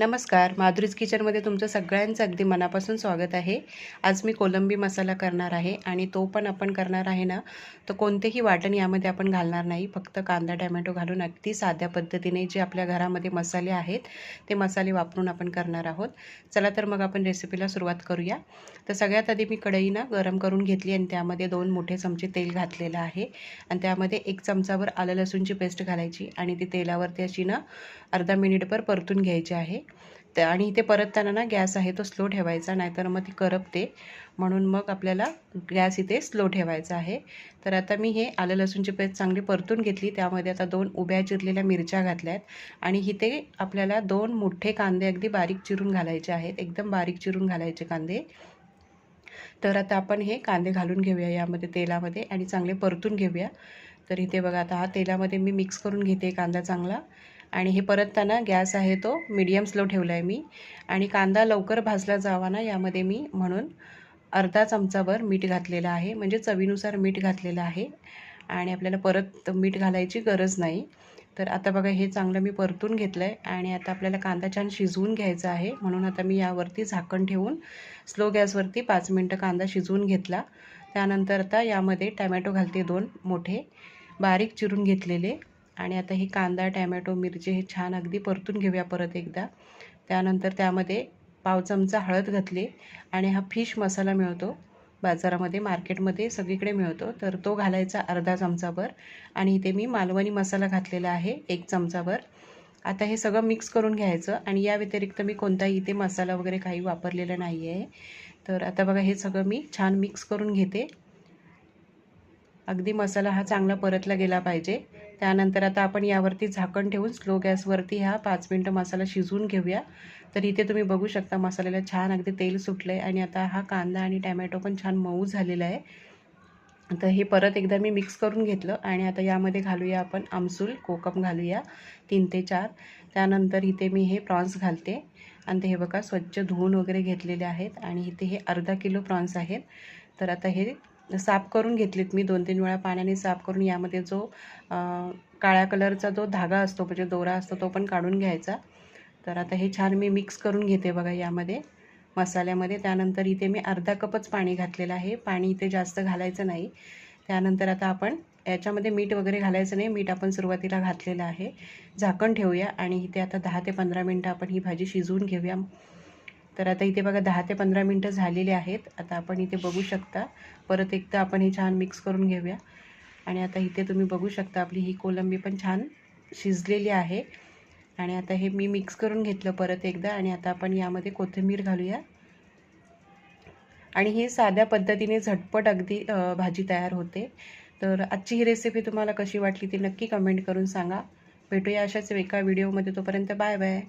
नमस्कार माधुरीज किचनमध्ये तुमचं सगळ्यांचं अगदी मनापासून स्वागत आहे. आज मी कोलंबी मसाला करणार आहे आणि तो पण आपण करणार आहे ना तर कोणतेही वाटण यामध्ये आपण घालणार नाही. फक्त कांदा टॅमॅटो घालून अगदी साध्या पद्धतीने जे आपल्या घरामध्ये मसाले आहेत ते मसाले वापरून आपण करणार आहोत. चला तर मग आपण रेसिपीला सुरुवात करूया. तर सगळ्यात आधी मी कढई ना गरम करून घेतली आणि त्यामध्ये दोन मोठे चमचे तेल घातलेलं आहे. आणि त्यामध्ये एक चमचावर आलं लसूणची पेस्ट घालायची आणि ती तेलावरती अशी ना अर्धा मिनिटभर परतून घ्यायची आहे. तर आणि इथे परतताना ना गॅस आहे तो स्लो ठेवायचा नाहीतर मग ती करपते. म्हणून मग आपल्याला गॅस इथे स्लो ठेवायचा आहे. तर आता मी हे आलं लसूणची पेस्ट चांगली परतून घेतली. त्यामध्ये आता दोन उभ्या चिरलेल्या मिरच्या घातल्या आहेत आणि इथे आपल्याला दोन मोठे कांदे अगदी बारीक चिरून घालायचे आहेत. एकदम बारीक चिरून घालायचे कांदे. तर आता आपण हे कांदे घालून घेऊया यामध्ये तेलामध्ये आणि चांगले परतून घेऊया. तर इथे बघा आता हा तेलामध्ये मी मिक्स करून घेते कांदा चांगला. आणि हे परतताना गॅस आहे तो मीडियम स्लो ठेवला आहे मी. आणि कांदा लवकर भाजला जावा ना यामध्ये मी म्हणून अर्धा चमचाभर मीठ घातलेलं आहे. म्हणजे चवीनुसार मीठ घातलेलं आहे. आणि आपल्याला परत मीठ घालायची गरज नाही. तर आता बघा हे चांगलं मी परतून घेतलं आहे आणि आता आपल्याला कांदा छान शिजवून घ्यायचा आहे. म्हणून आता मी यावरती झाकण ठेवून स्लो गॅसवरती पाच मिनटं कांदा शिजवून घेतला. त्यानंतर आता यामध्ये टॅमॅटो घालते दोन मोठे. बारीक चिरून घेतलेले. आणि आता हे कांदा टॅमॅटो मिरची हे छान अगदी परतून घेऊया परत एकदा. त्यानंतर त्यामध्ये पाव चमचा हळद घातली आणि हा फिश मसाला मिळतो. बाजारामध्ये मार्केटमध्ये सगळीकडे मिळतो. तर तो घालायचा अर्धा चमचाभर आणि इथे मी मालवणी मसाला घातलेला आहे एक चमचाभर. आता हे सगळं मिक्स करून घ्यायचं आणि या व्यतिरिक्त मी कोणताही इथे मसाला वगैरे काही वापरलेला नाही आहे तर आता बघा हे सगळं मी छान मिक्स करून घेते. अगदी मसाला हा चांगला परतला गेला पाहिजे. त्यानंतर आता आपण यावरती झाकण ठेवून स्लो गॅसवरती हा पाच मिनटं मसाला शिजवून घेऊया. तर इथे तुम्ही बघू शकता मसाल्याला छान अगदी तेल सुटलं आहे आणि आता हा कांदा आणि टॅमॅटो पण छान मऊ झालेला आहे. तर हे परत एकदा मी मिक्स करून घेतलं आणि आता यामध्ये घालूया आपण आमसूल कोकम घालूया तीन ते चार. त्यानंतर इथे मी हे प्रॉन्स घालते. आणि ते हे बघा स्वच्छ धुवून वगैरे घेतलेले आहेत आणि इथे हे अर्धा किलो प्रॉन्स आहेत. तर आता हे साफ करून घेतलीत मी दोन तीन वेळा पाण्याने साफ करून यामध्ये जो काळ्या कलरचा जो धागा असतो म्हणजे दोरा असतो तो पण काढून घ्यायचा. तर आता हे छान मी मिक्स करून घेते बघा यामध्ये मसाल्यामध्ये. त्यानंतर इथे मी अर्धा कपच पाणी घातलेलं आहे. पाणी इथे जास्त घालायचं नाही. त्यानंतर आता आपण याच्यामध्ये मीठ वगैरे घालायचं नाही. मीठ आपण सुरुवातीला घातलेलं आहे. झाकण ठेवूया आणि इथे आता दहा ते पंधरा मिनटं आपण ही भाजी शिजवून घेऊया. तर आता इथे बघा दहा ते पंधरा मिनटं झालेली आहेत. आता आपण इथे बघू शकता. परत एकदा आपण हे छान मिक्स करून घेऊया. आणि आता इथे तुम्ही बघू शकता आपली ही कोलंबी पण छान शिजलेली आहे. आणि आता हे मी मिक्स करून घेतलं परत एकदा. आणि आता आपण यामध्ये कोथिंबीर घालूया. आणि ही साध्या पद्धतीने झटपट अगदी भाजी तयार होते. तर आजची ही रेसिपी तुम्हाला कशी वाटली ती नक्की कमेंट करून सांगा. भेटूया अशाच एका व्हिडिओमध्ये तोपर्यंत बाय बाय.